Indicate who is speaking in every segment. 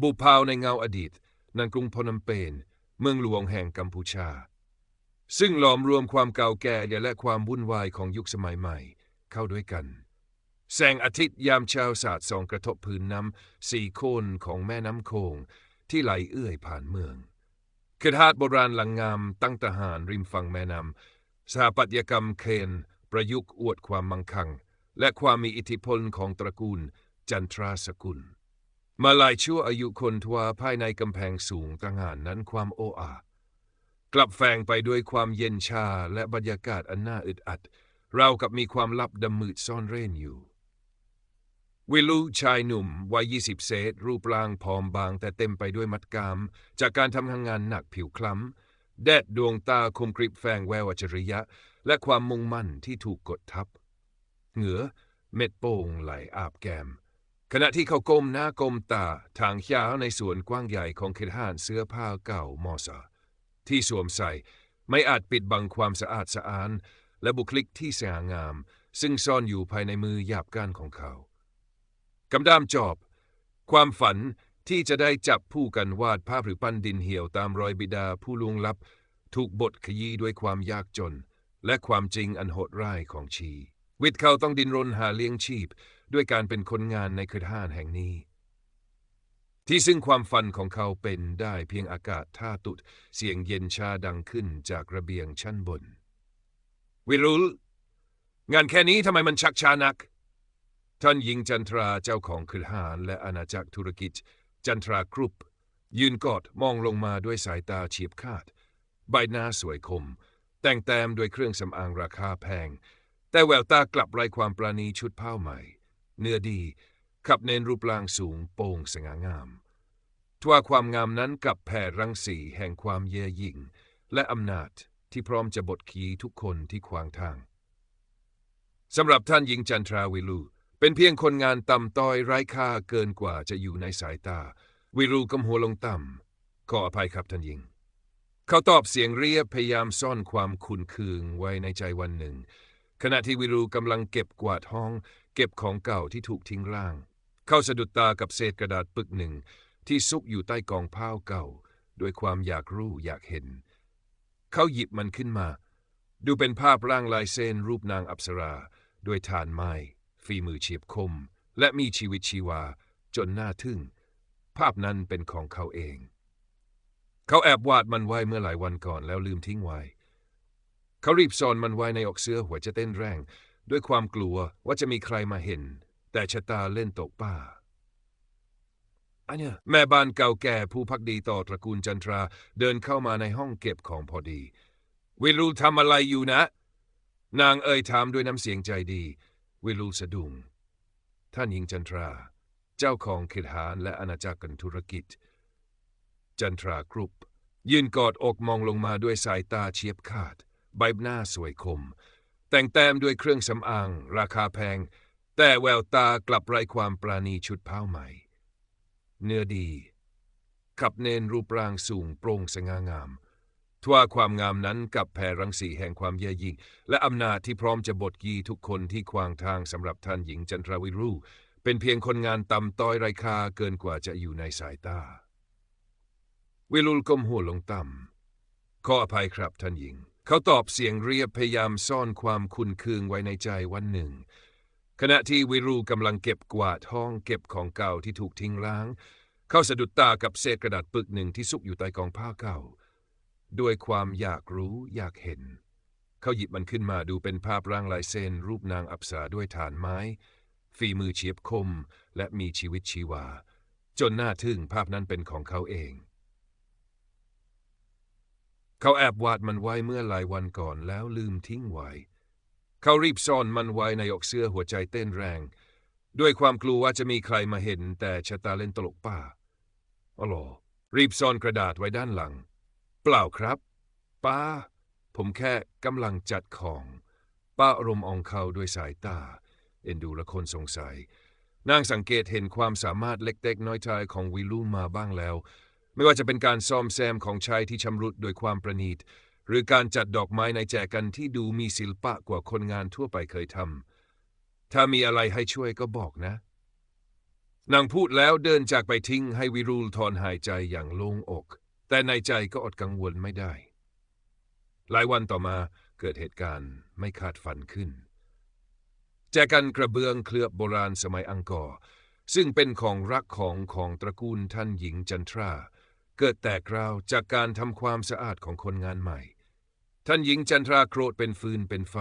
Speaker 1: บุพาวในเงาอดีตนันกรุงพนมเปญเมืองหลวงแห่งกัมพูชา ซึ่งหลอมรวมความเก่าแก่และความวุ่นวายของยุคสมัยใหม่เข้าด้วยกัน แสงอาทิตย์ยามเช้าสาดส่องกระทบพื้นน้ำสี่โคนของแม่น้ำโคงที่ไหลเอื้อยผ่านเมืองคือทาดโบราณหลังงามตั้งทหารริมฝั่งแม่น้ำสถาปัตยกรรมเคนประยุกต์อวดความมั่งคั่ง และความมีอิทธิพลของตระกูลจันทราสกุล มาหลายชั่วอายุคนทว่าภายในกำแพงสูงต่างหานนั้นความโอ้อา กลับแฝงไปด้วยความเย็นชาและบรรยากาศอันน่าอึดอัด เรากับมีความลับดำมืดซ่อนเร้นอยู่ วิลูชายหนุ่มวัย20เศษ รูปร่างผอมบางแต่เต็มไปด้วยมัดกาม จากการทำงานหนักผิวคล้ำ แดดดวงตาคมกริบแฝงแววอัจฉริยะ และความมุ่งมั่นที่ถูกกดทับ เหงือ เม็ดโป่งไหลอาบแก้ม ขณะที่เขาก้มหน้าก้มตาทางยาวในสวนกว้างใหญ่ของเขตห้านเสื้อผ้าเก่ามอสาที่สวมใส่ไม่อาจปิดบังความสะอาดสะอ้าน และบุคลิกที่สง่างาม ซึ่งซ่อนอยู่ภายในมือหยาบก้านของเขากำดามจอบ ความฝันที่จะได้จับผู้กันวาดภาพหรือปั้นดินเหี่ยวตามรอยบิดาผู้ลุงลับ ถูกบทขยี้ด้วยความยากจน และความจริงอันโหดร้ายของชี วิทย์เขาต้องดินรนหาเลี้ยงชีพ ด้วยการเป็นคนงานในคืนห้านแห่งนี้ ที่ซึ่งความฝันของเขาเป็นได้เพียงอากาศท่าตุดเสียงเย็นชาดังขึ้นจากระเบียงชั้นบน วิรุลงานแค่นี้ทำไมมันชักช้านัก ท่านหญิงจันทราเจ้าของคืนหานและอาณาจักรธุรกิจ จันทรากรุปยืนกอดมองลงมาด้วยสายตาเฉียบขาด ใบหน้าสวยคม แต่งแต้มด้วยเครื่องสำอางราคาแพง แต่แววตากลับไร้ความปราณีชุดผ้าใหม่ เนื้อดีขับเน้นรูปร่างสูงโป่งสง่างามทว่าความงามนั้นกับแผ่รังสีแห่งความเย่อหยิ่ง และอำนาจที่พร้อมจะบดขี่ทุกคนที่ขวางทางสำหรับท่านหญิงจันทราวิลู เป็นเพียงคนงานต่ำต้อยไร้ค่าเกินกว่าจะอยู่ในสายตา วิรูกำหัวลงต่ำขออภัยครับท่านหญิง เขาตอบเสียงเรียบพยายามซ่อนความขุนเคืองไว้ในใจวันหนึ่ง ขณะที่วิรูกำลังเก็บกวาดห้อง เก็บของเก่าที่ถูกทิ้งร่าง เขาสะดุดตากับเศษกระดาษปึกหนึ่ง ที่ซุกอยู่ใต้กองผ้าเก่า ด้วยความอยากรู้อยากเห็น เขาหยิบมันขึ้นมา ดูเป็นภาพร่างลายเส้นรูปนางอัปสราด้วยฐานไม้ฝีมือเฉียบคม และมีชีวิตชีวา จนน่าทึ่ง ภาพนั้นเป็นของเขาเอง เขาแอบวาดมันไว้เมื่อหลายวันก่อนแล้วลืมทิ้งไว้ เขารีบซ่อนมันไว้ในอกเสื้อหัวจะเต้นแรง ด้วยความกลัวว่าจะมีใครมาเห็น แต่ชะตาเล่นตกป้าอันเนี้ยแม่บ้านเก่าแก่ผู้พักดีต่อตระกูลจันทราเดินเข้ามาในห้องเก็บของพอดี วิรูทำอะไรอยู่นะ นางเอ่ยถามด้วยน้ำเสียงใจดี วิรูสะดุ้งท่านหญิงจันทรา เจ้าของเขตหานและอาณาจักรกันธุรกิจ จันทรากรุปยืนกอดอกมองลงมาด้วยสายตาเฉียบขาด ใบหน้าสวยคม แต่งแต้มด้วยเครื่องสำอาง ราคาแพง แต่แววตากลับไร้ความปราณีชุดผ้าใหม่ เนื้อดี ขับเนนรูปร่างสูงโปร่งสง่างาม ทว่าความงามนั้นกับแผ่รังสีแห่งความเย่ยิ่ง และอำนาจที่พร้อมจะบดยีทุกคนที่ขวางทางสำหรับท่านหญิงจันทราวิรู เป็นเพียงคนงานต่ำต้อยไรคาเกินกว่าจะอยู่ในสายตา วิรุลก้มหัวลงต่ำขออภัยครับท่านหญิง เขาตอบเสียงเรียบพยายามซ่อนความคุนเคืองไว้ในใจวันหนึ่ง ขณะที่วิรูกำลังเก็บกวาดห้องเก็บของเก่าที่ถูกทิ้งล้าง เขาสะดุดตากับเศษกระดาษปึกหนึ่งที่ซุกอยู่ใต้กองผ้าเก่า ด้วยความอยากรู้อยากเห็น เขาหยิบมันขึ้นมาดูเป็นภาพร่างลายเส้นรูปนางอัปสาด้วยฐานไม้ ฝีมือเฉียบคมและมีชีวิตชีวา จนน่าทึ่งภาพนั้นเป็นของเขาเอง เขาแอบวาดมันไว้เมื่อหลายวันก่อนแล้วลืมทิ้งไว้ เขารีบซ่อนมันไว้ในอกเสื้อหัวใจเต้นแรง ด้วยความกลัวว่าจะมีใครมาเห็นแต่ชะตาเล่นตลกป้าอ๋อหรอรีบซ่อนกระดาษไว้ด้านหลัง เปล่าครับ ป้า ผมแค่กำลังจัดของ ป้าอารมณ์อองเขาด้วยสายตา เอ็นดูและคนสงสัย นางสังเกตเห็นความสามารถเล็กๆน้อยๆของวิลูมาบ้างแล้ว ไม่ว่าจะเป็นการซ่อมแซมของใช้ที่ชำรุดโดยความประณีต หรือการจัดดอกไม้ในแจกันที่ดูมีศิลปะกว่าคนงานทั่วไปเคยทำถ้ามีอะไรให้ช่วยก็บอกนะ นางพูดแล้วเดินจากไปทิ้งให้วิรูลถอนหายใจอย่างโล่งอก แต่ในใจก็อดกังวลไม่ได้ หลายวันต่อมาเกิดเหตุการณ์ไม่คาดฝันขึ้น แจกันกระเบื้องเคลือบโบราณสมัยอังกอร์ซึ่งเป็นของรักของของตระกูลท่านหญิงจันทรา เกิดแตกราวจากการทำความสะอาดของคนงานใหม่ ท่านหญิงจันทราโกรธเป็นฟืนเป็นไฟ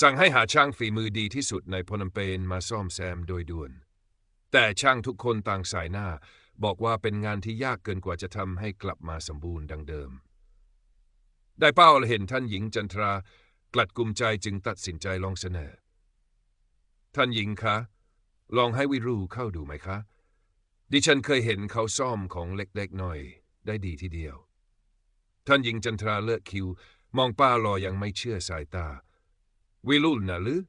Speaker 1: สั่งให้หาช่างฝีมือดีที่สุดในพนมเปญมาซ่อมแซมโดยด่วน แต่ช่างทุกคนต่างสายหน้าบอกว่าเป็นงานที่ยากเกินกว่าจะทำให้กลับมาสมบูรณ์ดังเดิม ได้เป้าเห็นท่านหญิงจันทรากลัดกลุมใจจึงตัดสินใจลองเสนอ ท่านหญิงคะ ลองให้วิรูเข้าดูไหมคะ ดิฉันเคยเห็นเขาซ่อมของเล็กๆหน่อย ได้ดีทีเดียว ท่านหญิงจันทราเลิกคิว มองป้ารอยังไม่เชื่อสายตา วิรุลนะหรือ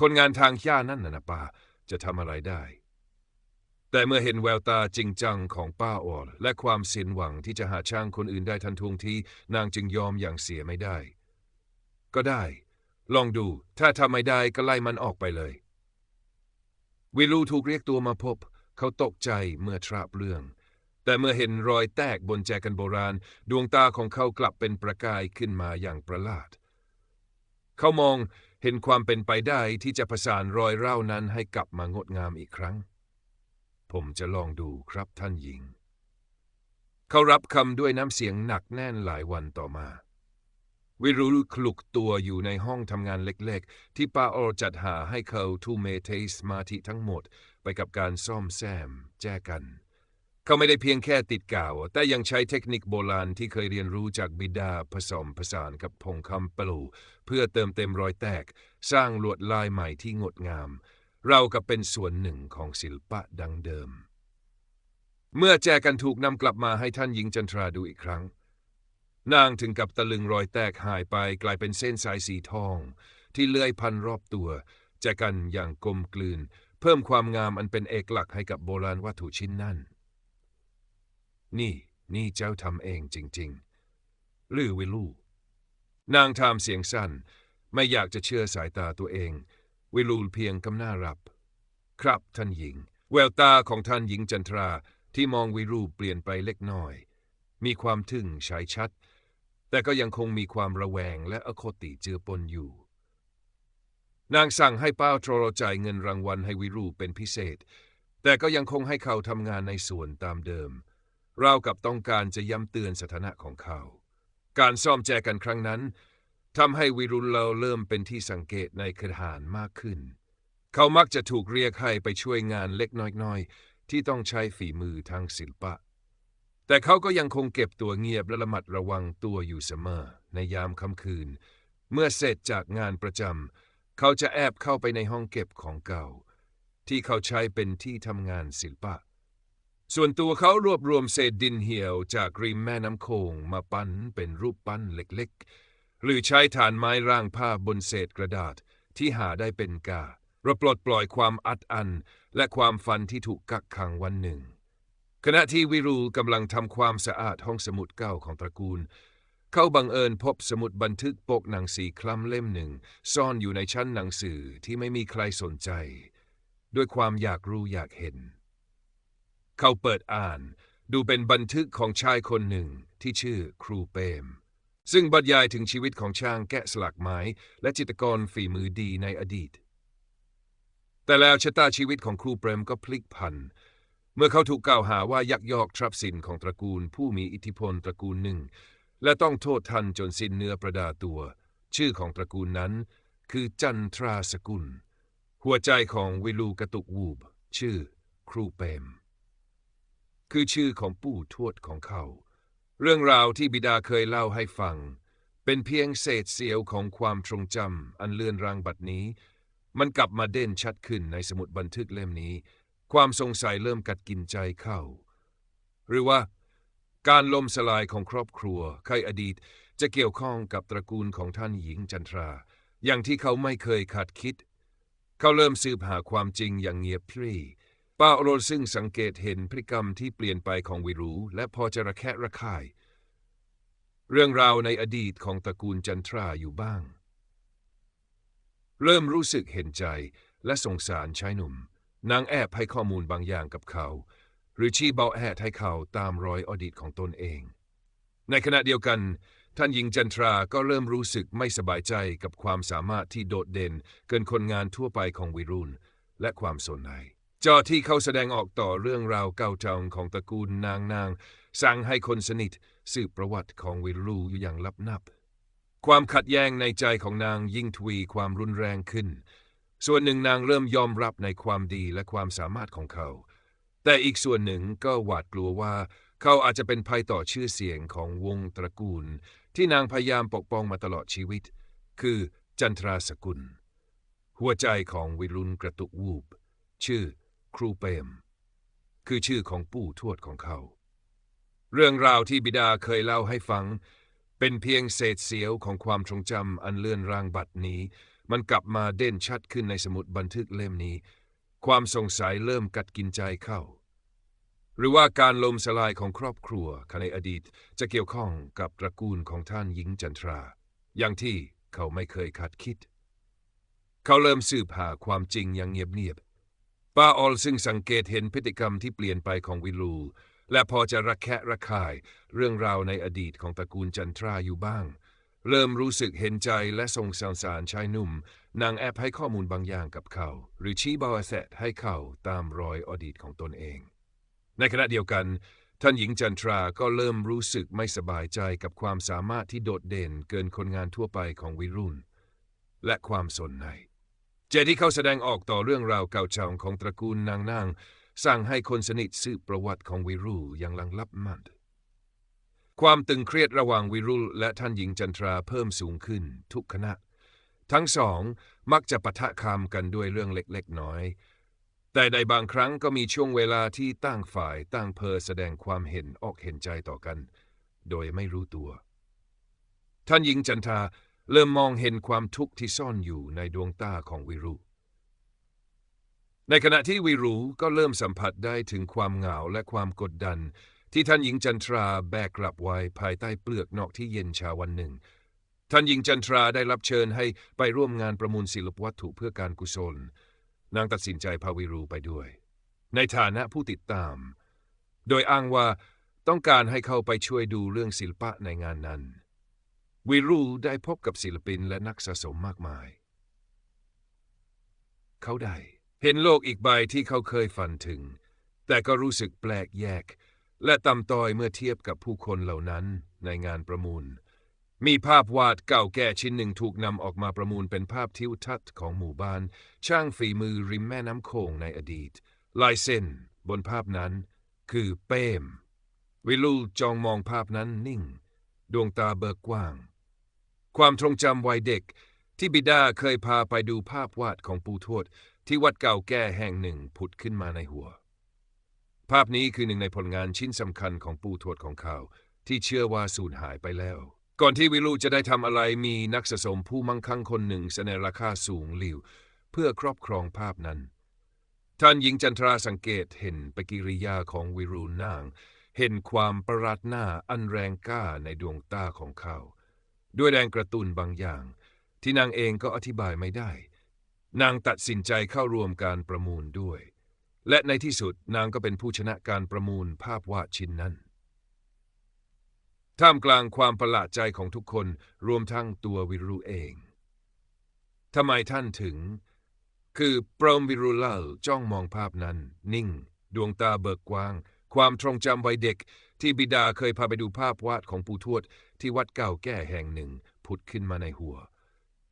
Speaker 1: คนงานทางย่านั่นน่ะนะป้าจะทำอะไรได้ แต่เมื่อเห็นแววตาจริงจังของป้าออลและความสิ้นหวังที่จะหาช่างคนอื่นได้ทันทวงทีนางจึงยอมอย่างเสียไม่ได้ ก็ได้ ลองดู ถ้าทำไม่ได้ก็ไล่มันออกไปเลย วิลูถูกเรียกตัวมาพบ เขาตกใจเมื่อทราบเรื่อง แต่เมื่อเห็นรอยแตกบนแจกันโบราณ ดวงตาของเขากลับเป็นประกายขึ้นมาอย่างประหลาด เขามองเห็นความเป็นไปได้ที่จะประสานรอยเร่านั้นให้กลับมางดงามอีกครั้ง ผมจะลองดูครับท่านหญิง เขารับคำด้วยน้ำเสียงหนักแน่นหลายวันต่อมา วิรุลคลุกตัวอยู่ในห้องทำงานเล็กๆ ที่ป้าออจัดหาให้เขาทุ่มเมเทสมาธิทั้งหมด ไปกับการซ่อมแซม แจกัน เขาไม่ได้เพียงแค่ติดกาว แต่ยังใช้เทคนิคโบราณที่เคยเรียนรู้จากบิดาผสมผสานกับพงคำปลูเพื่อเติมเต็มรอยแตก สร้างลวดลายใหม่ที่งดงาม เรากับเป็นส่วนหนึ่งของศิลปะดังเดิม เมื่อแจกันถูกนำกลับมาให้ท่านหญิงจันทราดูอีกครั้ง นางถึงกับตะลึงรอยแตกหายไปกลายเป็นเส้นสายสีทอง ที่เลื่อยพันรอบตัวแจกันอย่างกลมกลืน เพิ่มความงามอันเป็นเอกลักษณ์ให้กับโบราณวัตถุชิ้นนั้น นี่นี่เจ้าทำเองจริงๆหรือวิลูนางทำเสียงสั้น ไม่อยากจะเชื่อสายตาตัวเอง วิลูเพียงกำหน้ารับ ครับท่านหญิง แววตาของท่านหญิงจันทราที่มองวิรูเปลี่ยนไปเล็กน้อย มีความทึ่งฉายชัด แต่ก็ยังคงมีความระแวงและอคติเจือปนอยู่ นางสั่งให้ป้าโทรจ่ายเงินรางวัลให้วิรูเป็นพิเศษ แต่ก็ยังคงให้เขาทำงานในส่วนตามเดิม ราวกับต้องการจะย้ำเตือนสถานะของเขา การซ่อมแจกันครั้งนั้นทำให้วิรุลเลาเริ่มเป็นที่สังเกตในคดหานมากขึ้น เขามักจะถูกเรียกให้ไปช่วยงานเล็กน้อยๆ ที่ต้องใช้ฝีมือทางศิลปะ แต่เขาก็ยังคงเก็บตัวเงียบและระมัดระวังตัวอยู่เสมอในยามค่ำคืน เมื่อเสร็จจากงานประจำ เขาจะแอบเข้าไปในห้องเก็บของเก่า ที่เขาใช้เป็นที่ทำงานศิลปะ ส่วนตัวเขารวบรวมเศษดินเหี่ยวจากริมแม่น้ำโขงมาปั้นเป็นรูปปั้นเล็กๆ หรือใช้ฐานไม้ร่างผ้าบนเศษกระดาษที่หาได้เป็นการะปลดปล่อยความอัดอันและความฝันที่ถูกกักขังวันหนึ่ง ขณะที่วิรูลกำลังทำความสะอาดห้องสมุดเก่าของตระกูล เขาบังเอิญพบสมุดบันทึกปกหนังสีคล้ำเล่มหนึ่ง ซ่อนอยู่ในชั้นหนังสือที่ไม่มีใครสนใจ ด้วยความอยากรู้อยากเห็น เขาเปิดอ่านดูเป็นบันทึกของชายคนหนึ่งที่ชื่อครูเปม ซึ่งบรรยายถึงชีวิตของช่างแกะสลักไม้และจิตรกรฝีมือดีในอดีต แต่แล้วชะตาชีวิตของครูเปรมก็พลิกผันเมื่อเขาถูกกล่าวหาว่ายักยอกทรัพย์สินของตระกูลผู้มีอิทธิพลตระกูลหนึ่ง และต้องโทษทันจนสิ้นเนื้อประดาตัว ชื่อของตระกูลนั้น คือจันทราสกุล หัวใจของวิลูกระตุกวูบ ชื่อ ครูเปม คือชื่อของปู่ทวดของเขา เรื่องราวที่บิดาเคยเล่าให้ฟัง เป็นเพียงเศษเสี้ยวของความทรงจำอันเลื่อนรางบัดนี้ มันกลับมาเด่นชัดขึ้นในสมุดบันทึกเล่มนี้ ความสงสัยเริ่มกัดกินใจเข้า หรือว่า การล่มสลายของครอบครัวใครอดีตจะเกี่ยวข้องกับตระกูลของท่านหญิงจันทรา อย่างที่เขาไม่เคยคาดคิด เขาเริ่มสืบหาความจริงอย่างเงียบพรีป้าโรซึ่งสังเกตเห็นพฤติกรรมที่เปลี่ยนไปของวิรู และพอจะระแคะระคาย เรื่องราวในอดีตของตระกูลจันทราอยู่บ้าง เริ่มรู้สึกเห็นใจและสงสารชายหนุ่ม นางแอบให้ข้อมูลบางอย่างกับเขา หรือชี้เบาะแหให้เขาตามรอยอดีตของตนเอง ในขณะเดียวกัน ท่านหญิงจันทราก็เริ่มรู้สึกไม่สบายใจกับความสามารถที่โดดเด่น เกินคนงานทั่วไปของวิรุณ และความสนใจจอที่เขาแสดงออกต่อเรื่องราวเก่าจองของตระกูลนางนางสั่งให้คนสนิทสืบประวัติของวิรูอยู่อย่างลับนับ ความขัดแย้งในใจของนางยิ่งทวีความรุนแรงขึ้น ส่วนหนึ่งนางเริ่มยอมรับในความดีและความสามารถของเขา แต่อีกส่วนหนึ่งก็หวาดกลัวว่า เขาอาจจะเป็นภัยต่อชื่อเสียงของวงตระกูล ที่นางพยายามปกป้องมาตลอดชีวิต คือจันทราสกุล หัวใจของวิรุณกระตุกวูบ ชื่อครูเปม คือชื่อของปู่ทวดของเขา เรื่องราวที่บิดาเคยเล่าให้ฟัง เป็นเพียงเศษเสียวของความทรงจำอันเลื่อนรางบัดนี้ มันกลับมาเด่นชัดขึ้นในสมุดบันทึกเล่มนี้ ความสงสัยเริ่มกัดกินใจเข้า หรือว่าการลมสลายของครอบครัวในอดีตจะเกี่ยวข้องกับตระกูลของท่านหญิงจันทรา อย่างที่เขาไม่เคยคาดคิด เขาเริ่มสืบหาความจริงอย่างเงียบๆป้าออลซึ่งสังเกตเห็นพฤติกรรมที่เปลี่ยนไปของวิลูและพอจะระแคะระคายเรื่องราวในอดีตของตระกูลจันทราอยู่บ้าง เริ่มรู้สึกเห็นใจและทรงสงสารชายหนุ่ม นางแอบให้ข้อมูลบางอย่างกับเขา หรือชี้เบาแสให้เขาตามรอยอดีตของตนเอง ในขณะเดียวกัน ท่านหญิงจันทราก็เริ่มรู้สึกไม่สบายใจกับความสามารถที่โดดเด่นเกินคนงานทั่วไปของวิรุณ และความสนในเจที่เขาแสดงออกต่อเรื่องราวเก่าเก่าของตระกูลนางนางสั่งให้คนสนิทสืบประวัติของวิรุอย่างลังลับมันความตึงเครียดระหว่างวิรุลและท่านหญิงจันทราเพิ่มสูงขึ้นทุกขณะ ทั้งสองมักจะปะทะคามกันด้วยเรื่องเล็กๆน้อย แต่ในบางครั้งก็มีช่วงเวลาที่ตั้งฝ่ายตั้งเพอแสดงความเห็นออกเห็นใจต่อกัน โดยไม่รู้ตัว ท่านหญิงจันทราเริ่มมองเห็นความทุกข์ที่ซ่อนอยู่ในดวงตาของวิรุในขณะที่วิรูก็เริ่มสัมผัสได้ถึงความเหงาและความกดดัน ที่ท่านหญิงจันทราแบกกลับไว้ภายใต้เปลือกนอกที่เย็นชาวันหนึ่ง ท่านหญิงจันทราได้รับเชิญให้ไปร่วมงานประมูลศิลปวัตถุเพื่อการกุศล นางตัดสินใจพาวิรูไปด้วย ในฐานะผู้ติดตาม โดยอ้างว่าต้องการให้เข้าไปช่วยดูเรื่องศิลปะในงานนั้น วิรูได้พบกับศิลปินและนักสะสมมากมาย เขาได้ เห็นโลกอีกใบที่เขาเคยฝันถึง แต่ก็รู้สึกแปลกแยก และต่ำต้อยเมื่อเทียบกับผู้คนเหล่านั้นในงานประมูล มีภาพวาดเก่าแก่ชิ้นหนึ่งถูกนำออกมาประมูลเป็นภาพทิวทัศน์ของหมู่บ้าน ช่างฝีมือริมแม่น้ำโขงในอดีต ลายเส้นบนภาพนั้นคือเป้ม วิลูจองมองภาพนั้นนิ่ง ดวงตาเบิกกว้าง ความทรงจำวัยเด็ก ที่บิดาเคยพาไปดูภาพวาดของปู่ทวดที่วัดเก่าแก่แห่งหนึ่งผุดขึ้นมาในหัว ภาพนี้คือหนึ่งในผลงานชิ้นสำคัญของปู่ทวดของเขา ที่เชื่อว่าสูญหายไปแล้ว ก่อนที่วิลูจะได้ทำอะไรมีนักสะสมผู้มั่งคั่งคนหนึ่งเสนอราคาสูงหลิว เพื่อครอบครองภาพนั้น ท่านหญิงจันทราสังเกตเห็นปฏิกิริยาของวิรูนาง เห็นความประหลาดหน้าอันแรงกล้าในดวงตาของเขา ด้วยแรงกระตุ้นบางอย่าง ที่นางเองก็อธิบายไม่ได้ นางตัดสินใจเข้าร่วมการประมูลด้วย และในที่สุดนางก็เป็นผู้ชนะการประมูลภาพวาดชิ้นนั้น ท่ามกลางความประหลาดใจของทุกคน รวมทั้งตัววิรุเอง ทำไมท่านถึง คือปรมวิรุลาจ้องมองภาพนั้น นิ่ง ดวงตาเบิกกว้าง ความทรงจำวัยเด็ก ที่บิดาเคยพาไปดูภาพวาดของปู่ทวด ที่วัดเก่าแก่แห่งหนึ่ง ผุดขึ้นมาในหัว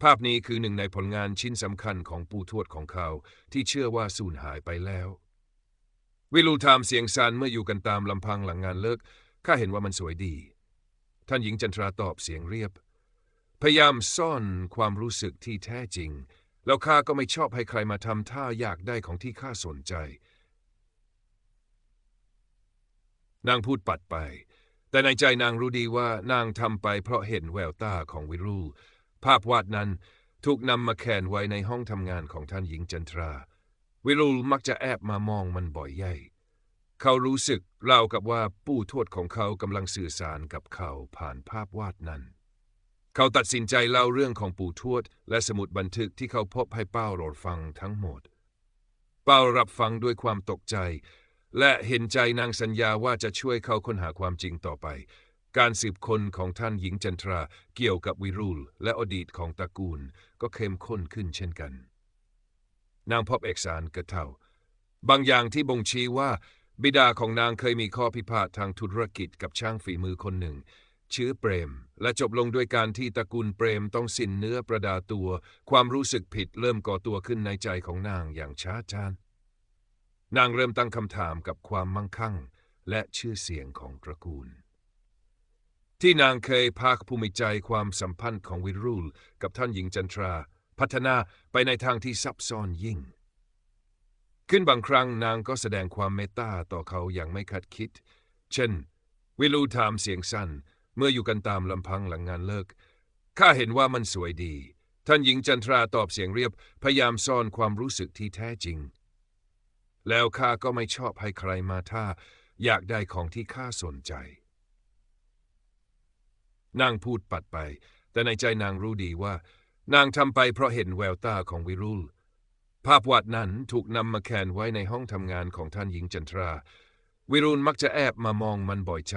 Speaker 1: ภาพนี้คือหนึ่งในผลงานชิ้นสำคัญของปู่ทวดของเขา ที่เชื่อว่าสูญหายไปแล้ว วิลูทามเสียงซันเมื่ออยู่กันตามลำพังหลังงานเลิกข้าเห็นว่ามันสวยดี ท่านหญิงจันทราตอบเสียงเรียบ พยายามซ่อนความรู้สึกที่แท้จริง แล้วข้าก็ไม่ชอบให้ใครมาทำท่าอยากได้ของที่ข้าสนใจ นางพูดปัดไป แต่ในใจนางรู้ดีว่านางทำไปเพราะเห็นแววตาของวิรูภาพวาดนั้นถูกนำมาแขวนไว้ในห้องทำงานของท่านหญิงจันทรา วิรูมักจะแอบมามองมันบ่อยใหญ่ เขารู้สึกราวกับว่าปู่ทวดของเขากำลังสื่อสารกับเขาผ่านภาพวาดนั้น เขาตัดสินใจเล่าเรื่องของปู่ทวด และสมุดบันทึกที่เขาพบให้เป้าโรดฟังทั้งหมด เปารับฟังด้วยความตกใจ และเห็นใจนางสัญญาว่าจะช่วยเขาค้นหาความจริงต่อไป การสืบค้นของท่านหญิงจันทราเกี่ยวกับวิรุลและอดีตของตระกูลก็เข้มข้นขึ้นเช่นกัน นางพบเอกสารกระเทาบางอย่างที่บ่งชี้ว่า บิดาของนางเคยมีข้อพิพาททางธุรกิจกับช่างฝีมือคนหนึ่ง ชื่อเปรม และจบลงด้วยการที่ตระกูลเปรมต้องสิ้นเนื้อประดาตัว ความรู้สึกผิดเริ่มก่อตัวขึ้นในใจของนางอย่างช้าชานนางเริ่มตั้งคำถามกับความมั่งคั่ง และชื่อเสียงของตระกูล ที่นางเคยภาคภูมิใจความสัมพันธ์ของวิรุลกับท่านหญิงจันทรา พัฒนาไปในทางที่ซับซ้อนยิ่ง ขึ้นบางครั้งนางก็แสดงความเมตตาต่อเขาอย่างไม่คาดคิด เช่น วิลูถามเสียงสั้น เมื่ออยู่กันตามลำพังหลังงานเลิก ข้าเห็นว่ามันสวยดี ท่านหญิงจันทราตอบเสียงเรียบ พยายามซ่อนความรู้สึกที่แท้จริง แล้วข้าก็ไม่ชอบให้ใครมาท่า อยากได้ของที่ข้าสนใจ นางพูดปัดไป แต่ในใจนางรู้ดีว่า นางทำไปเพราะเห็นแววตาของวิรุล ภาพวาดนั้นถูกนำมาแขวนไว้ในห้องทำงานของท่านหญิงจันทรา วิรุลมักจะแอบมามองมันบ่อยใจ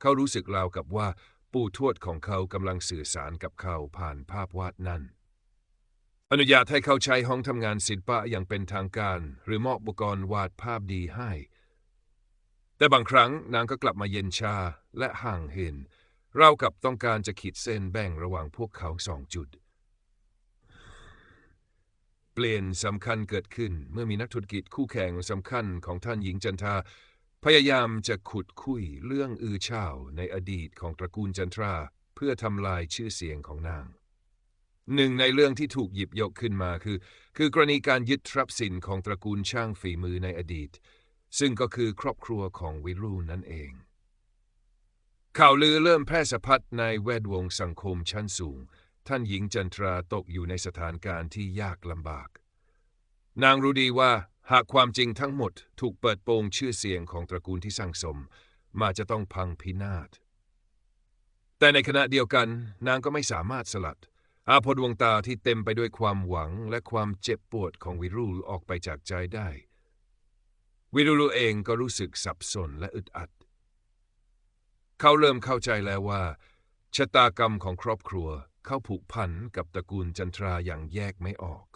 Speaker 1: เขารู้สึกราวกับว่าปู่ทวดของเขากำลังสื่อสารกับเขาผ่านภาพวาดนั้น อนุญาตให้เขาใช้ห้องทำงานศิลปะอย่างเป็นทางการ หรือมอบอุปกรณ์วาดภาพดีให้ แต่บางครั้งนางก็กลับมาเย็นชาและห่างเห็นเรากับต้องการจะขีดเส้นแบ่งระหว่างพวกเขาสองจุด เปลี่ยนสำคัญเกิดขึ้น เมื่อมีนักธุรกิจคู่แข่งสำคัญของท่านหญิงจันทราพยายามจะขุดคุยเรื่องอือเช่าในอดีตของตระกูลจันทรา เพื่อทำลายชื่อเสียงของนาง หนึ่งในเรื่องที่ถูกหยิบยกขึ้นมาคือ คือกรณีการยึดทรัพย์สินของตระกูลช่างฝีมือในอดีต ซึ่งก็คือครอบครัวของวิรูนั่นเอง ข่าวลือเริ่มแพร่สะพัดในแวดวงสังคมชั้นสูง ท่านหญิงจันทราตกอยู่ในสถานการณ์ที่ยากลำบาก นางรู้ดีว่าหากความจริงทั้งหมดถูกเปิดโปงชื่อเสียงของตระกูลที่สร้างสม มาจะต้องพังพินาศ แต่ในขณะเดียวกัน นางก็ไม่สามารถสลัด อาพดวงตาที่เต็มไปด้วยความหวังและความเจ็บปวดของวิรุลออกไปจากใจได้ วิรุลเองก็รู้สึกสับสนและอึดอัด เขาเริ่มเข้าใจแล้วว่าชะตากรรมของครอบครัว เขาผูกพันกับตระกูลจันทราอย่างแยกไม่ออก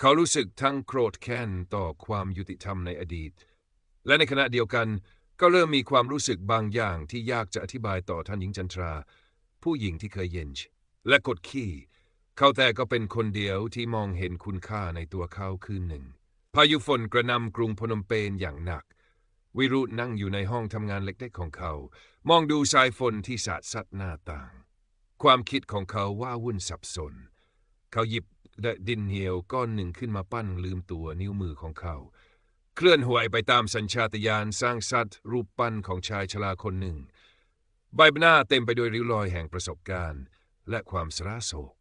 Speaker 1: เขารู้สึกทั้งโกรธแค้นต่อความยุติธรรมในอดีต และในขณะเดียวกันก็เริ่มมีความรู้สึกบางอย่างที่ยากจะอธิบายต่อท่านหญิงจันทรา ผู้หญิงที่เคยเย็นชและกดขี่เขาแต่ก็เป็นคนเดียวที่มองเห็นคุณค่าในตัวเขาคืนหนึ่ง พายุฝนกระหนำกรุงพนมเปญอย่างหนัก วิรุธนั่งอยู่ในห้องทำงานเล็กๆของเขา มองดูสายฝนที่สาดซัดหน้าต่าง ความคิดของเขาว่าวุ่นสับสน เขาหยิบดินเหี่ยวก้อนหนึ่งขึ้นมาปั้นลืมตัวนิ้วมือของเขา เคลื่อนไหวไปตามสัญชาตญาณสร้างสัตว์รูปปั้นของชายชราคนหนึ่ง ใบหน้าเต็มไปด้วยริ้วรอยแห่งประสบการณ์ และความสราโศก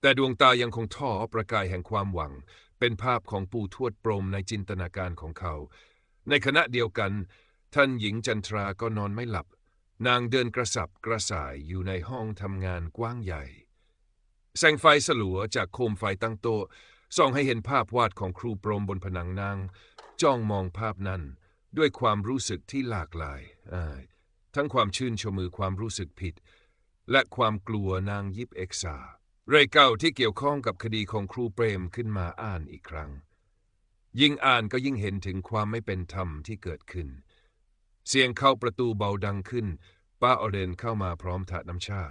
Speaker 1: แต่ดวงตายังคงท่อประกายแห่งความหวัง เป็นภาพของปู่ทวดปรมในจินตนาการของเขา ในขณะเดียวกัน ท่านหญิงจันทราก็นอนไม่หลับ นางเดินกระสับกระส่ายอยู่ในห้องทำงานกว้างใหญ่ แสงไฟสลัวจากโคมไฟตั้งโต๊ะส่องให้เห็นภาพวาดของครูปรมบนผนังนาง จ้องมองภาพนั้น ด้วยความรู้สึกที่หลากหลาย ทั้งความชื่นชมือความรู้สึกผิด และความกลัวนางยิบเอกซาเรเก่าที่เกี่ยวข้องกับคดีของครูเปรมขึ้นมาอ่านอีกครั้ง ยิ่งอ่านก็ยิ่งเห็นถึงความไม่เป็นธรรมที่เกิดขึ้น เสียงเข้าประตูเบาดังขึ้น ป้าออเดนเข้ามาพร้อมถาดน้ำชา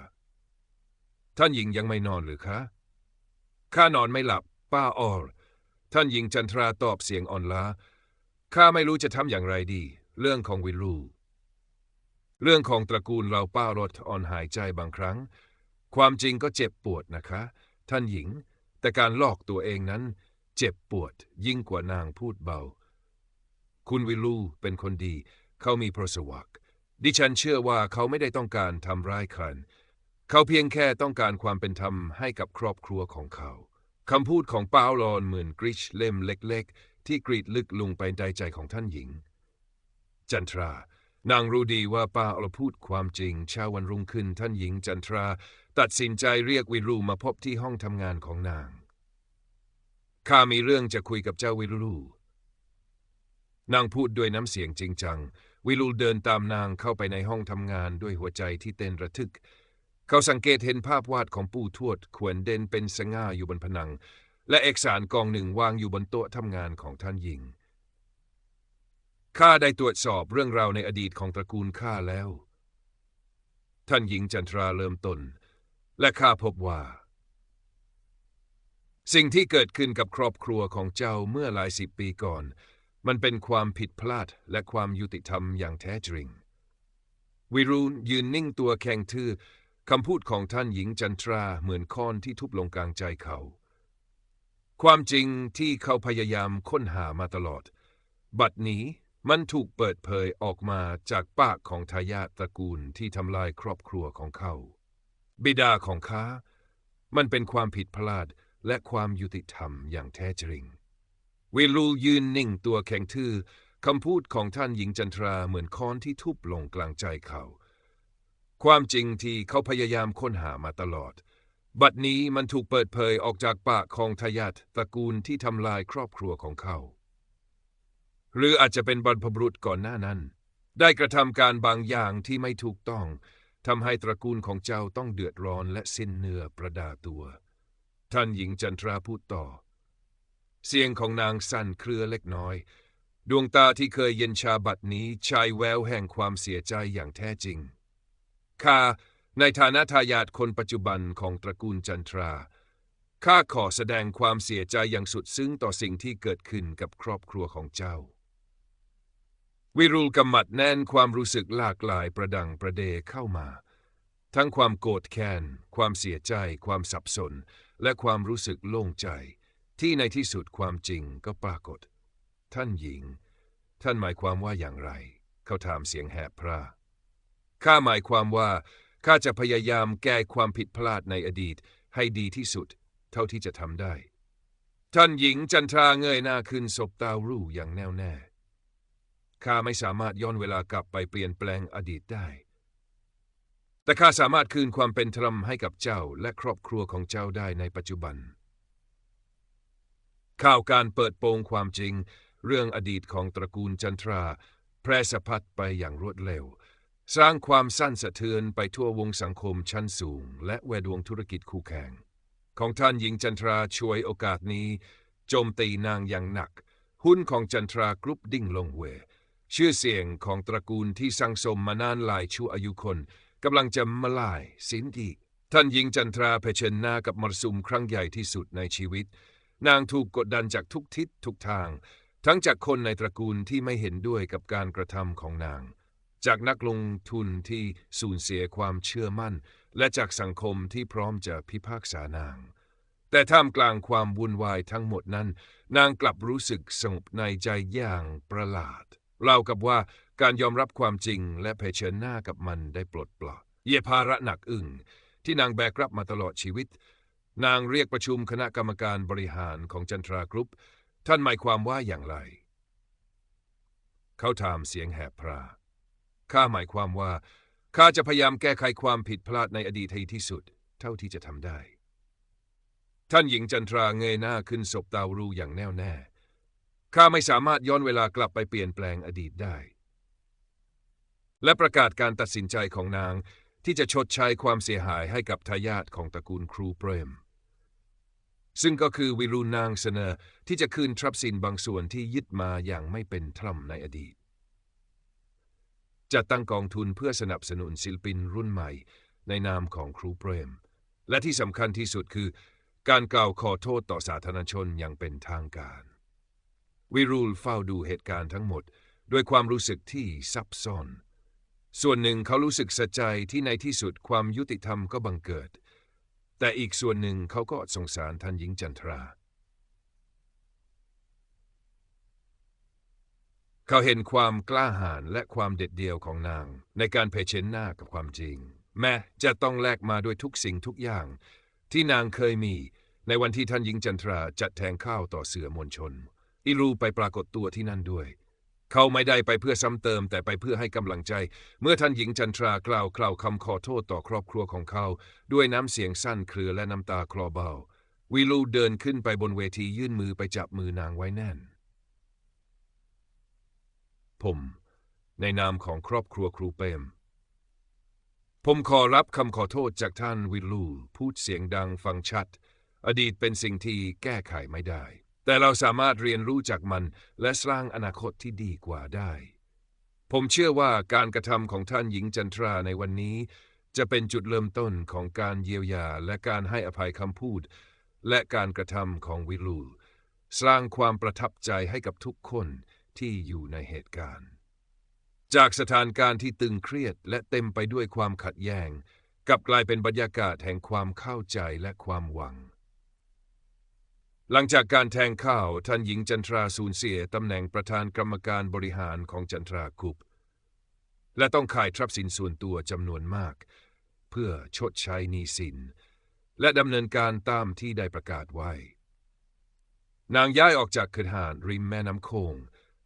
Speaker 1: ท่านหญิงยังไม่นอนหรือคะ ข้านอนไม่หลับ ป้าออลท่านหญิงจันทราตอบเสียงอ่อนล้า ข้าไม่รู้จะทำอย่างไรดี เรื่องของวิรูเรื่องของตระกูลเราป้ารถอ่อนหายใจบางครั้ง ความจริงก็เจ็บปวดนะคะ ท่านหญิง แต่การลอกตัวเองนั้น เจ็บปวดยิ่งกว่านางพูดเบา คุณวิลูเป็นคนดี เขามีพระสวักดิฉันเชื่อว่าเขาไม่ได้ต้องการทำร้ายใครเขาเพียงแค่ต้องการความเป็นธรรมให้กับครอบครัวของเขาคำพูดของป้าลอนเหมือนกริชเล่มเล็ก ๆ ที่กรีดลึกลงไปในใจของท่านหญิง จันทรานางรู้ดีว่าป้าอลพูดความจริงเช้าวันรุ่งขึ้นท่านหญิงจันทรา ตัดสินใจเรียกวิรูมาพบที่ห้องทำงานของนางข้ามีเรื่องจะคุยกับเจ้าวิรู นางพูดด้วยน้ำเสียงจริงจัง วิรูเดินตามนางเข้าไปในห้องทำงานด้วยหัวใจที่เต้นระทึก เขาสังเกตเห็นภาพวาดของปู่ทวดขวนเด่นเป็นสง่าอยู่บนผนัง และเอกสารกองหนึ่งวางอยู่บนโต๊ะทำงานของท่านหญิงข้าได้ตรวจสอบเรื่องราวในอดีตของตระกูลข้าแล้ว ท่านหญิงจันทราเริ่มต้น และข้าพบว่า สิ่งที่เกิดขึ้นกับครอบครัวของเจ้าเมื่อหลายสิบปีก่อน มันเป็นความผิดพลาดและความยุติธรรมอย่างแท้จริง วิรูนยืนนิ่งตัวแข็งทื่อคำพูดของท่านหญิงจันทราเหมือนค้อนที่ทุบลงกลางใจเขา ความจริงที่เขาพยายามค้นหามาตลอด บัดนี้มันถูกเปิดเผยออกมาจากปากของทายาทตระกูลที่ทำลายครอบครัวของเขา บิดาของข้ามันเป็นความผิดพลาดและความยุติธรรมอย่างแท้จริง วิลูยืนนิ่งตัวแข็งทื่อคำพูดของท่านหญิงจันทราเหมือนค้อนที่ทุบลงกลางใจเขา ความจริงที่เขาพยายามค้นหามาตลอด บัดนี้มันถูกเปิดเผยออกจากปากของทายาทตระกูลที่ทำลายครอบครัวของเขา หรืออาจจะเป็นบรรพบุรุษก่อนหน้านั้น ได้กระทำการบางอย่างที่ไม่ถูกต้องทำให้ตระกูลของเจ้าต้องเดือดร้อนและสิ้นเนื้อประดาตัว ท่านหญิงจันทราพูดต่อ เสียงของนางสั่นเครือเล็กน้อย ดวงตาที่เคยเย็นชาบัดนี้ชายแววแห่งความเสียใจอย่างแท้จริงข้าในฐานะทายาทคนปัจจุบันของตระกูลจันทราข้าขอแสดงความเสียใจอย่างสุดซึ้งต่อสิ่งที่เกิดขึ้นกับครอบครัวของเจ้า วิรุลกำมัดแน่นความรู้สึกหลากหลายประดังประเดเข้ามา ทั้งความโกรธแค้น ความเสียใจ ความสับสน และความรู้สึกโล่งใจ ที่ในที่สุดความจริงก็ปรากฏ ท่านหญิง ท่านหมายความว่าอย่างไร เขาถามเสียงแหบพร่าข้าหมายความว่าข้าจะพยายามแก้ความผิดพลาดในอดีตให้ดีที่สุด เท่าที่จะทำได้ ท่านหญิงจันทราเงยหน้าขึ้นศบตารู้อย่างแน่วแน่ข้าไม่สามารถย้อนเวลากลับไปเปลี่ยนแปลงอดีตได้ แต่ข้าสามารถคืนความเป็นธรรมให้กับเจ้าและครอบครัวของเจ้าได้ในปัจจุบัน ข่าวการเปิดโปงความจริง เรื่องอดีตของตระกูลจันทรา แพร่สะพัดไปอย่างรวดเร็ว สร้างความสั้นสะเทือนไปทั่ววงสังคมชั้นสูง และแวดวงธุรกิจคู่แข่ง ของท่านหญิงจันทราช่วยโอกาสนี้ โจมตีนางอย่างหนัก หุ้นของจันทรากรุ๊ปดิ่งลงเว ชื่อเสียงของตระกูลที่สังสมมานานหลายชั่วอายุคนกำลังจะมาลายสิ้นดีท่านหญิงจันทราเผชิญหน้ากับมรสุมครั้งใหญ่ที่สุดในชีวิต นางถูกกดดันจากทุกทิศทุกทาง ทั้งจากคนในตระกูลที่ไม่เห็นด้วยกับการกระทำของนาง จากนักลงทุนที่สูญเสียความเชื่อมั่น และจากสังคมที่พร้อมจะพิพากษานาง แต่ท่ามกลางความวุ่นวายทั้งหมดนั้น นางกลับรู้สึกสงบในใจอย่างประหลาดเล่ากับว่าการยอมรับความจริงและเผชิญหน้ากับมันได้ปลดปล่อยเยภาระหนักอึ้งที่นางแบกรับมาตลอดชีวิต นางเรียกประชุมคณะกรรมการบริหารของจันทรากรุ๊ป ท่านหมายความว่าอย่างไร เขาถามเสียงแหบพราข้าหมายความว่าข้าจะพยายามแก้ไขความผิดพลาดในอดีตให้ที่สุด เท่าที่จะทำได้ ท่านหญิงจันทราเงยหน้าขึ้นศบตารูอย่างแน่วแน่ข้าไม่สามารถย้อนเวลากลับไปเปลี่ยนแปลงอดีตได้ และประกาศการตัดสินใจของนางที่จะชดใช้ความเสียหายให้กับทายาทของตระกูลครูเปรม ซึ่งก็คือวิรุณนางเสนอที่จะคืนทรัพย์สินบางส่วนที่ยึดมาอย่างไม่เป็นธรรมในอดีตจะตั้งกองทุนเพื่อสนับสนุนศิลปินรุ่นใหม่ ในนามของครูเปรม และที่สำคัญที่สุดคือ การกล่าวขอโทษต่อสาธารณชนอย่างเป็นทางการ วิรูลเฝ้าดูเหตุการณ์ทั้งหมดด้วยความรู้สึกที่ซับซ้อน ส่วนหนึ่งเขารู้สึกสะใจที่ในที่สุดความยุติธรรมก็บังเกิด แต่อีกส่วนหนึ่งเขาก็สงสารท่านหญิงจันทรา เขาเห็นความกล้าหาญและความเด็ดเดี่ยวของนาง ในการเผชิญหน้ากับความจริง แม้จะต้องแลกมาด้วยทุกสิ่งทุกอย่าง ที่นางเคยมี ในวันที่ท่านหญิงจันทราจัดแทงข้าวต่อเสือมวลชน อิรูไปปรากฏตัวที่นั่นด้วย เขาไม่ได้ไปเพื่อซ้ำเติมแต่ไปเพื่อให้กำลังใจ เมื่อท่านหญิงจันทรากล่าวกล่าวคำขอโทษต่อครอบครัวของเขา ด้วยน้ำเสียงสั้นเครือและน้ำตาคลอเบา วิลูเดินขึ้นไปบนเวทียื่นมือไปจับมือนางไว้แน่น ผม ในนามของครอบครัวครูเปม ผมขอรับคำขอโทษจากท่านวิลูพูดเสียงดังฟังชัด อดีตเป็นสิ่งที่แก้ไขไม่ได้ แต่เราสามารถเรียนรู้จากมันและสร้างอนาคตที่ดีกว่าได้ ผมเชื่อว่าการกระทำของท่านหญิงจันทราในวันนี้ จะเป็นจุดเริ่มต้นของการเยียวยาและการให้อภัยคำพูด และการกระทำของวิลูสร้างความประทับใจให้กับทุกคนที่อยู่ในเหตุการณ์ จากสถานการณ์ที่ตึงเครียดและเต็มไปด้วยความขัดแย้งกลับกลายเป็นบรรยากาศแห่งความเข้าใจและความหวัง หลังจากการแทงข้าวท่านหญิงจันทราสูญเสียตำแหน่งประธานกรรมการบริหารของจันทรากรุ๊ปและต้องขายทรัพย์สินส่วนตัวจำนวนมาก เพื่อชดใช้หนี้สิน และดำเนินการตามที่ได้ประกาศไว้ นางย้ายออกจากคืนหาดริมแม่น้ำโขง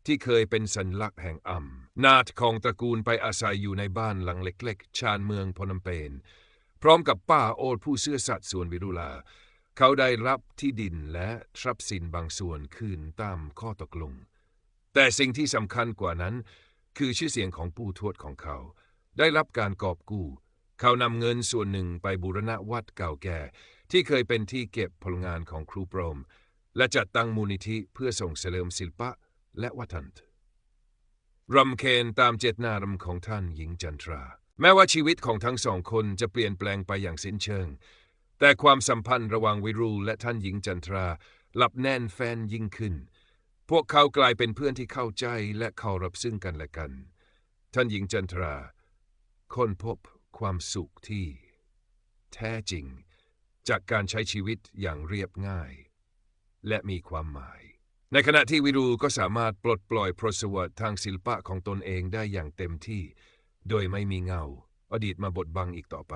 Speaker 1: ที่เคยเป็นสัญลักษณ์แห่งอ่ำนาดของตระกูลไปอาศัยอยู่ในบ้านหลังเล็ก ๆ ชานเมืองพนมเปญพร้อมกับป้าโอดผู้เสื่อสัตย์ส่วนวิรุลา เขาได้รับที่ดินและทรัพย์สินบางส่วนคืนตามข้อตกลง แต่สิ่งที่สำคัญกว่านั้น คือชื่อเสียงของปู่ทวดของเขา ได้รับการกอบกู้ เขานำเงินส่วนหนึ่งไปบูรณะวัดเก่าแก่ ที่เคยเป็นที่เก็บพลังงานของครูโปรม และจัดตั้งมูลนิธิเพื่อส่งเสริมศิลปะและวัฒนธรรมรำเคนตามเจตนารมณ์ของท่านหญิงจันทรา แม้ว่าชีวิตของทั้งสองคนจะเปลี่ยนแปลงไปอย่างสิ้นเชิง แต่ความสัมพันธ์ระหว่างวิรูและท่านหญิงจันทราหลับแน่นแฟนยิ่งขึ้น พวกเขากลายเป็นเพื่อนที่เข้าใจและเคารพซึ่งกันและกัน ท่านหญิงจันทราค้นพบความสุขที่ แท้จริง จากการใช้ชีวิตอย่างเรียบง่าย และมีความหมาย ในขณะที่วิรูก็สามารถปลดปล่อยพรสวรรค์ทางศิลปะของตนเองได้อย่างเต็มที่ โดยไม่มีเงา อดีตมาบดบังอีกต่อไป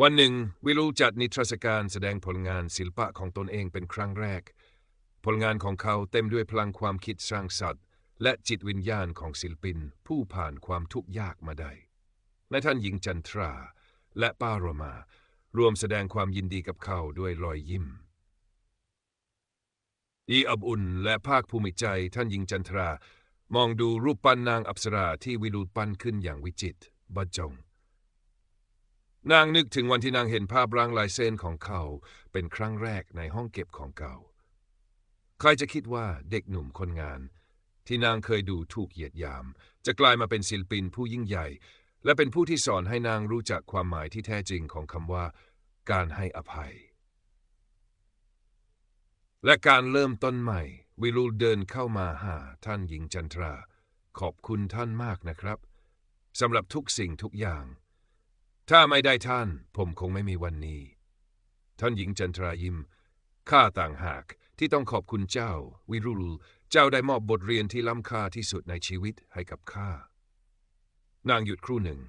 Speaker 1: วันหนึ่งวิรูจัดนิทรรศการแสดงผลงานศิลปะของตนเองเป็นครั้งแรก ผลงานของเขาเต็มด้วยพลังความคิดสร้างสรรค์และจิตวิญญาณของศิลปิน ผู้ผ่านความทุกข์ยากมาได้และท่านหญิงจันทรา และป้าโรมา รวมแสดงความยินดีกับเขาด้วยรอยยิ้มอีอบอุ่นและภาคภูมิใจท่านหญิงจันทรา มองดูรูปปั้นนางอัปสราที่วิรูปั้นขึ้นอย่างวิจิตรบรรจง นางนึกถึงวันที่นางเห็นภาพร่างลายเส้นของเขา เป็นครั้งแรกในห้องเก็บของเก่า ใครจะคิดว่าเด็กหนุ่มคนงาน ที่นางเคยดูถูกเหยียดหยาม จะกลายมาเป็นศิลปินผู้ยิ่งใหญ่ และเป็นผู้ที่สอนให้นางรู้จักความหมายที่แท้จริงของคำว่า การให้อภัย และการเริ่มต้นใหม่ วิรุลเดินเข้ามาหาท่านหญิงจันทรา ขอบคุณท่านมากนะครับสำหรับทุกสิ่งทุกอย่าง ถ้าไม่ได้ท่าน ผมคงไม่มีวันนี้ ท่านหญิงจันทรายิมข้าต่างหากที่ต้องขอบคุณเจ้า วิรุล เจ้าได้มอบบทเรียนที่ล้ำค่าที่สุดในชีวิตให้กับข้า นางหยุดครู่หนึ่ง